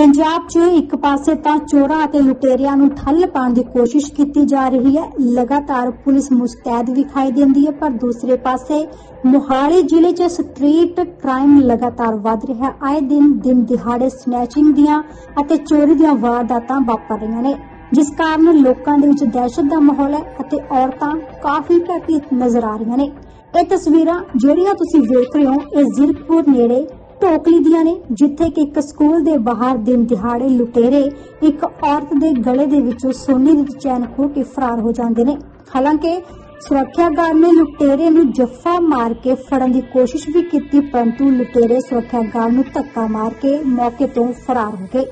ਪੰਜਾਬ 'ਚ ਇੱਕ ਪਾਸੇ ਤਾਂ ਚੋਰਾਂ ਅਤੇ ਲੁਟੇਰਿਆਂ ਨੂੰ ਠੱਲ ਪਾਉਣ ਦੀ ਕੋਸ਼ਿਸ਼ ਕੀਤੀ ਜਾ ਰਹੀ ਹੈ। ਲਗਾਤਾਰ ਪੁਲਿਸ ਮੁਸਤੈਦ ਵਿਖਾਈ ਦਿੰਦੀ ਹੈ, ਪਰ ਦੂਸਰੇ ਪਾਸੇ ਮੋਹਾਲੀ ਜ਼ਿਲ੍ਹੇ 'ਚ ਸਟਰੀਟ ਕ੍ਰਾਈਮ ਲਗਾਤਾਰ ਵਧ ਰਿਹਾ ਆਏ ਦਿਨ ਦਿਨ ਦਿਹਾੜੇ ਸਨੈਚਿੰਗ ਦੀਆਂ ਅਤੇ ਚੋਰੀ ਦੀਆਂ ਵਾਰਦਾਤਾਂ ਵਾਪਰ ਰਹੀਆਂ ਨੇ, ਜਿਸ ਕਾਰਨ ਲੋਕਾਂ ਦੇ ਵਿੱਚ ਦਹਿਸ਼ਤ ਦਾ ਮਾਹੌਲ ਹੈ ਅਤੇ ਔਰਤਾਂ ਕਾਫੀ ਭੈਭੀਤ ਨਜ਼ਰ ਆ ਰਹੀਆਂ ਨੇ। ਇਹ ਤਸਵੀਰਾਂ ਜਿਹੜੀਆਂ ਤੁਸੀਂ ਵੇਖ ਰਹੇ ਹੋ, ਇਹ ਜ਼ਿਰਕਪੁਰ ਨੇੜੇ ਟੋਕਲੀ ਦੀਆਂ ਨੇ, ਜਿੱਥੇ ਕਿ ਇੱਕ ਸਕੂਲ ਦੇ ਬਾਹਰ ਦਿਨ ਦਿਹਾੜੇ ਲੁਟੇਰੇ ਇੱਕ ਔਰਤ ਦੇ ਗਲੇ ਦੇ ਵਿੱਚੋਂ ਸੋਨੇ ਦੀ ਚੈਨ ਖੋਹ ਕੇ ਫਰਾਰ ਹੋ ਜਾਂਦੇ ਨੇ। ਹਾਲਾਂਕਿ ਸੁਰੱਖਿਆ ਗਾਰਡ ਨੇ ਲੁਟੇਰੇ ਨੂੰ ਜੱਫਾ ਮਾਰ ਕੇ ਫੜਨ ਦੀ ਕੋਸ਼ਿਸ਼ ਵੀ ਕੀਤੀ, ਪਰੰਤੂ ਲੁਟੇਰੇ ਸੁਰੱਖਿਆ ਗਾਰਡ ਨੂੰ ਧੱਕਾ ਮਾਰ ਕੇ ਮੌਕੇ ਤੋਂ ਫਰਾਰ ਹੋ ਗਏ।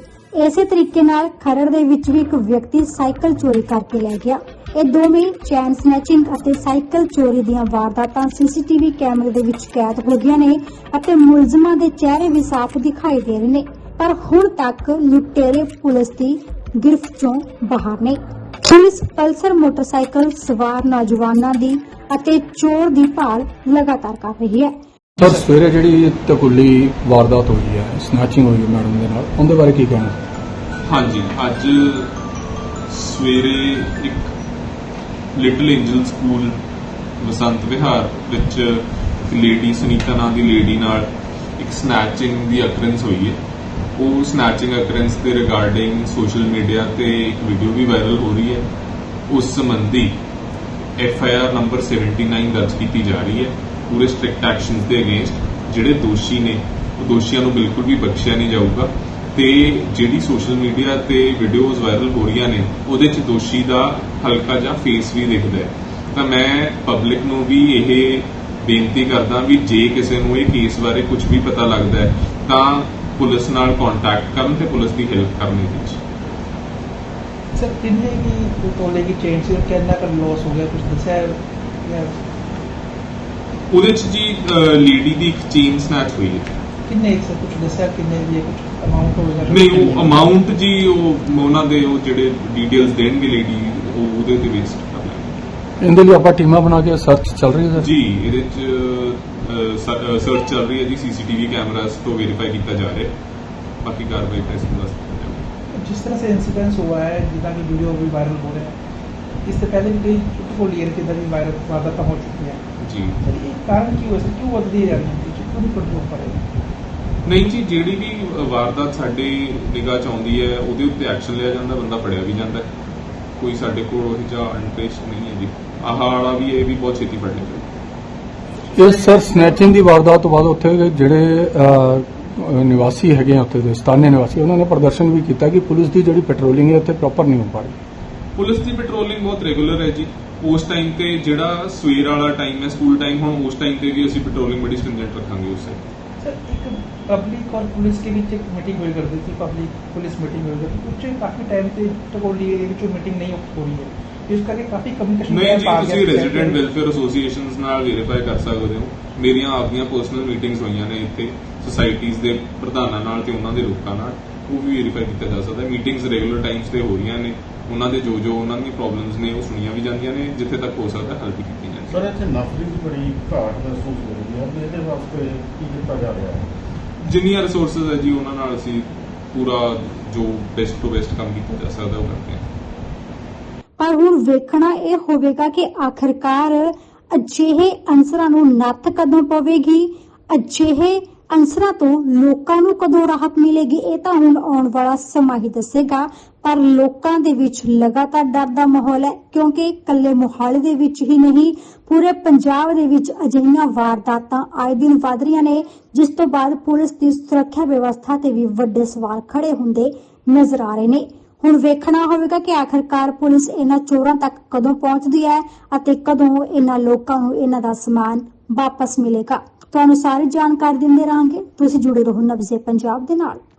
ਇਸੇ ਤਰੀਕੇ ਨਾਲ ਖਰੜ ਦੇ ਵਿੱਚ ਵੀ ਇੱਕ ਵਿਅਕਤੀ ਸਾਈਕਲ ਚੋਰੀ ਕਰਕੇ ਲੈ ਗਿਆ। ਇਹ ਦੋਵੇਂ ਚੈਨ ਸਨੈਚਿੰਗ ਅਤੇ ਸਾਈਕਲ ਚੋਰੀ ਦੀਆਂ ਵਾਰਦਾਤਾਂ ਸੀਸੀਟੀਵੀ ਕੈਮਰੇ ਦੇ ਵਿੱਚ ਕੈਦ ਹੋ ਗਈਆਂ ਨੇ ਅਤੇ ਮੁਲਜ਼ਮਾਂ ਦੇ ਚਿਹਰੇ ਵੀ ਸਾਫ਼ ਦਿਖਾਈ ਦੇ ਰਹੇ ਨੇ। ਪਰ ਹੁਣ ਤੱਕ ਲੁਟੇਰੇ ਪੁਲਿਸ ਦੀ ਗਿਰਫਤ ਚੋਂ ਬਾਹਰ ਨੇ। ਪੁਲਿਸ ਪਲਸਰ ਮੋਟਰਸਾਈਕਲ ਸਵਾਰ ਨੌਜਵਾਨਾਂ ਦੀ ਅਤੇ ਚੋਰ ਦੀ ਭਾਲ ਲਗਾਤਾਰ ਕਰ ਰਹੀ ਹੈ। ਸਰ ਸਵੇਰੇ ਜਿਹੜੀ ਤਕੁੱਲੀ ਵਾਰਦਾਤ ਹੋਈ ਹੈ ਸਨੈਚਿੰਗ ਹੋਈ ਹੈ ਮੈਡਮ ਦੇ ਨਾਲ ਉਹਦੇ ਬਾਰੇ ਕੀ ਕਹਿਣਾ? ਹਾਂਜੀ ਅੱਜ ਸਵੇਰੇ ਇੱਕ ਲਿਟਲ ਐਂਜਲ ਸਕੂਲ ਵਸੰਤ ਵਿਹਾਰ ਵਿੱਚ ਇੱਕ ਲੇਡੀ ਸੁਨੀਤਾ ਨਾਂ ਦੀ ਲੇਡੀ ਨਾਲ ਇੱਕ ਸਨੈਚਿੰਗ ਦੀ ਅਕਰੈਂਸ ਹੋਈ ਹੈ। ਉਹ ਸਨੈਚਿੰਗ ਅਕਰੈਂਸ ਦੇ ਰਿਗਾਰਡਿੰਗ ਸੋਸ਼ਲ ਮੀਡੀਆ ਤੇ ਇੱਕ ਵੀਡੀਓ ਵੀ ਵਾਇਰਲ ਹੋ ਰਹੀ ਹੈ। ਉਸ ਸੰਬੰਧੀ ਐਫ ਆਈ ਆਰ ਨੰਬਰ 79 ਦਰਜ ਕੀਤੀ ਜਾ ਰਹੀ ਹੈ। ਪੂਰੇ ਸਟ੍ਰਿਕਟ ਐਕਸ਼ਨਸ ਦੇ ਅਗੇਂਸਟ ਜਿਹੜੇ ਦੋਸ਼ੀ ਨੇ, ਉਹ ਦੋਸ਼ੀਆਂ ਨੂੰ ਬਿਲਕੁਲ ਵੀ ਬਖਸ਼ਿਆ ਨਹੀਂ ਜਾਊਗਾ ਤੇ ਜਿਹੜੀ ਸੋਸ਼ਲ ਮੀਡੀਆ ਤੇ ਵੀਡੀਓਜ਼ ਵਾਇਰਲ ਹੋ ਰਹੀਆਂ ਨੇ, ਉਹਦੇ 'ਚ ਦੋਸ਼ੀ ਦਾ ਹਲਕਾ ਜਿਹਾ ਫੇਸ ਵੀ ਦਿਖਦਾ ਹੈ। ਤਾਂ ਮੈਂ ਪਬਲਿਕ ਨੂੰ ਵੀ ਇਹ ਬੇਨਤੀ ਕਰਦਾ ਵੀ ਜੇ ਕਿਸੇ ਨੂੰ ਇਹ ਕੇਸ ਬਾਰੇ ਕੁਝ ਵੀ ਪਤਾ ਲੱਗਦਾ ਹੈ ਤਾਂ ਪੁਲਿਸ ਨਾਲ ਕੰਟੈਕਟ ਕਰਨ ਤੇ ਪੁਲਿਸ ਦੀ ਹੈਲਪ ਕਰਨ ਦੇ ਵਿੱਚ। ਸਰ ਕਿੰਨੇ ਕੀ ਤੋਲੇ ਦੀ ਚੇਨ ਸੀ? ਕਿੰਨਾ ਕਰ ਲਾਸ ਹੋ ਗਿਆ? ਕੁਝ ਦੱਸਿਆ ਹੈ? ਜਾਂ ਉਹਦੇ 'ਚ ਜੀ ਲੇਡੀ ਦੀ ਇੱਕ ਚੇਨ ਸਨੈਚ ਹੋਈ ਹੈ। ਕਿੰਨੇ ਸਰ ਕੁਝ ਦੱਸਿਆ? ਕਿੰਨੇ ਦੀ ਕੁਝ ਅਮਾਉਂਟ ਹੋਵੇਗਾ ਨਹੀਂ ਉਹ ਅਮਾਉਂਟ ਜੀ ਉਹ ਉਹਨਾਂ ਦੇ ਉਹ ਜਿਹੜੇ ਡਿਟੇਲਸ ਦੇਣਗੇ ਲੇਡੀ ਉਹ ਉਹਦੇ ਦੇ ਵਿੱਚ ਕਰ ਲਾਂਗੇ। ਇਹਦੇ ਲਈ ਆਪਾਂ ਟੀਮਾਂ ਬਣਾ ਕੇ ਸਰਚ ਚੱਲ ਰਹੀ ਹੈ ਸਰ ਜੀ ਇਹਦੇ ਚ ਸਰਚ ਚੱਲ ਰਹੀ ਹੈ ਜੀ ਸੀਸੀਟੀਵੀ ਕੈਮਰਾਸ ਤੋਂ ਵੈਰੀਫਾਈ ਕੀਤਾ ਜਾ ਰਿਹਾ ਹੈ ਬਾਕੀ ਕਾਰਵਾਈ ਤਾਂ ਇਸ ਨੂੰ ਦੱਸ ਦਿੱਤੀ ਜਾਵੇਗੀ जिस तरह से इंसिडेंस हुआ है जितना की वीडियो भी वायरल हो रहे हैं इससे पहले भी कई चुटको लियर के अंदर भी वायरल वारदात हो चुकी है ਜੀ सर ये कारण क्यों है सर क्यों बढ़ती है राजनीति क्यों नहीं कंट्रोल करेगा ਨਹੀਂ ਜੀ ਜਿਹੜੀ ਵੀ ਵਾਰਦਾਤ ਸਾਡੇ ਨਿਗਾਹ ਚ ਆਉਂਦੀ ਹੈ ਉਹਦੇ ਉੱਤੇ ਐਕਸ਼ਨ ਲਿਆ ਜਾਂਦਾ ਬੰਦਾ ਫੜਿਆ ਵੀ ਜਾਂਦਾ ਹੈ। ਕੋਈ ਸਾਡੇ ਕੋਲ ਉਹ ਜਿਹਾ ਅਨਟ੍ਰੇਸਡ ਨਹੀਂ ਹੈ ਜੀ। ਆਹ ਵਾਲਾ ਵੀ ਇਹ ਵੀ ਬਹੁਤ ਛੇਤੀ ਫੜ ਲਿਆ। ਇਹ ਸਰ ਸਨੈਚਿੰਗ ਦੀ ਵਾਰਦਾਤ ਤੋਂ ਬਾਅਦ ਉੱਥੇ ਜਿਹੜੇ ਨਿਵਾਸੀ ਹੈਗੇ ਆ ਉੱਥੇ ਦੇ ਸਥਾਨਕ ਨਿਵਾਸੀ ਉਹਨਾਂ ਨੇ ਪ੍ਰਦਰਸ਼ਨ ਵੀ ਕੀਤਾ ਕਿ ਪੁਲਿਸ ਦੀ ਜਿਹੜੀ ਪੈਟਰੋਲਿੰਗ ਹੈ ਉੱਥੇ ਪ੍ਰੋਪਰ ਨਹੀਂ ਹੋ ਪਾ ਰਹੀ। ਪੁਲਿਸ ਦੀ ਪੈਟਰੋਲਿੰਗ ਬਹੁਤ ਰੈਗੂਲਰ ਹੈ ਜੀ। ਉਸ ਟਾਈਮ ਤੇ ਜਿਹੜਾ ਸਵੇਰ ਵਾਲਾ ਟਾਈਮ ਹੈ ਸਕੂਲ ਟਾਈਮ ਹੁਣ ਉਸ ਟਾਈਮ ਤੇ ਵੀ ਅਸੀਂ ਪੈਟਰੋਲਿੰਗ ਬੜੀ ਸਟ੍ਰਿੰਜੈਂਟ ਰੱਖਾਂਗੇ ਉਸ। सर एक पब्लिक और पुलिस के बीच एक मीटिंग हुई करती थी पब्लिक पुलिस मीटिंग हुई करती थी उससे काफी टाइम से टकोल लिए ਵਿੱਚ मीटिंग नहीं हो रही है ਇਸ ਕਰਕੇ ਕਾਫੀ ਕਮਿਊਨੀਕੇਸ਼ਨ ਨਹੀਂ ਜੀ ਤੁਸੀਂ ਰੈਜ਼ੀਡੈਂਟ ਵੈਲਫੇਅਰ ਐਸੋਸੀਏਸ਼ਨਸ ਨਾਲ ਵੈਰੀਫਾਈ ਕਰ ਸਕਦੇ ਹੋ ਮੇਰੀਆਂ ਆਪਦੀਆਂ ਪਰਸਨਲ ਮੀਟਿੰਗਸ ਹੋਈਆਂ ਨੇ ਇੱਥੇ ਸੁਸਾਇਟੀਜ਼ ਦੇ ਪ੍ਰਧਾਨਾਂ ਨਾਲ ਤੇ ਉਹਨਾਂ ਦੇ ਲੋਕਾਂ ਨਾਲ ਉਹ ਵੀ ਵੈਰੀਫਾਈ ਕੀਤਾ ਜਾ ਸਕਦਾ। ਮੀਟਿੰਗਸ ਰੈਗੂਲਰ ਟਾਈਮਸ ਤੇ ਹੋ ਰਹੀਆਂ ਨੇ। ਉਹਨਾਂ ਦੇ ਜੋ ਜੋ ਉਹਨਾਂ ਦੀਆਂ ਪ੍ਰੋਬਲਮਸ ਨੇ ਉਹ ਸੁਣੀਆਂ ਵੀ ਜਾਂਦੀਆਂ ਨੇ ਜਿੱਥੇ ਤੱਕ ਹੋ ਸਕਦਾ ਹੱਲ ਵੀ ਕੀਤੀ ਜਾਂਦੀ ਸਰ ਇੱਥੇ ਨਫਰੀ ਦੀ ਬੜੀ ਘਾਟ ਮਹਿਸੂਸ ਹੋ ਰਹੀ ਹੈ। ਤੇ ਇਹਦੇ ਵਾਸਤੇ ਕੀ ਕੀਤਾ ਜਾ ਰਿਹਾ ਹੈ? ਜਿੰਨੀਆਂ ਰਿਸੋਰਸਸ ਹੈ ਜੀ ਉਹਨਾਂ ਨਾਲ ਅਸੀਂ ਪੂਰਾ ਜੋ ਬੈਸਟ ਤੋਂ ਬੈਸਟ ਕੰਮ ਕੀਤਾ ਜਾ ਸਕਦਾ ਉਹ ਕਰਦੇ ਹਾਂ। ਪਰ ਹੁਣ ਵੇਖਣਾ ਇਹ ਹੋਵੇਗਾ ਕਿ ਆਖਰਕਾਰ ਅਜਿਹੇ ਅਨਸਰਾਂ ਨੂੰ ਨੱਥ ਕਦੋਂ ਪਵੇਗੀ, ਅਜਿਹੇ ਅਨਸਰਾਂ ਤੋਂ ਲੋਕਾਂ ਨੂੰ ਕਦੋਂ ਰਾਹਤ ਮਿਲੇਗੀ, ਇਹ ਤਾਂ ਹੁਣ ਆਉਣ ਵਾਲਾ ਸਮਾਂ ਹੀ ਦੱਸੇਗਾ। ਪਰ ਲੋਕਾਂ ਦੇ ਵਿੱਚ ਲਗਾਤਾਰ ਡਰ ਦਾ ਮਾਹੌਲ ਹੈ, ਕਿਉਂਕਿ ਇਕੱਲੇ ਮੋਹਾਲੀ ਦੇ ਵਿੱਚ ਹੀ ਨਹੀਂ, ਪੂਰੇ ਪੰਜਾਬ ਦੇ ਵਿੱਚ ਅਜਿਹੀਆਂ ਵਾਰਦਾਤਾਂ ਆਏ ਦਿਨ ਵਧ ਰਹੀਆਂ ਨੇ, ਜਿਸ ਤੋਂ ਬਾਅਦ ਪੁਲਿਸ ਦੀ ਸੁਰੱਖਿਆ ਵਿਵਸਥਾ ਤੇ ਵੀ ਵੱਡੇ ਸਵਾਲ ਖੜੇ ਹੁੰਦੇ ਨਜ਼ਰ ਆ ਰਹੇ ਨੇ। ਹੁਣ ਵੇਖਣਾ ਹੋਵੇਗਾ ਕਿ ਆਖਰਕਾਰ ਪੁਲਿਸ ਇਹਨਾਂ ਚੋਰਾਂ ਤੱਕ ਕਦੋਂ ਪਹੁੰਚਦੀ ਹੈ ਅਤੇ ਕਦੋਂ ਇਹਨਾਂ ਲੋਕਾਂ ਨੂੰ ਇਹਨਾਂ ਦਾ ਸਮਾਨ ਵਾਪਸ ਮਿਲੇਗਾ। ਤੁਹਾਨੂੰ ਸਾਰੀ ਜਾਣਕਾਰੀ ਦਿੰਦੇ ਰਹਾਂਗੇ। ਤੁਸੀਂ ਜੁੜੇ ਰਹੋ ਨਬਜ਼ੇ ਪੰਜਾਬ ਦੇ ਨਾਲ।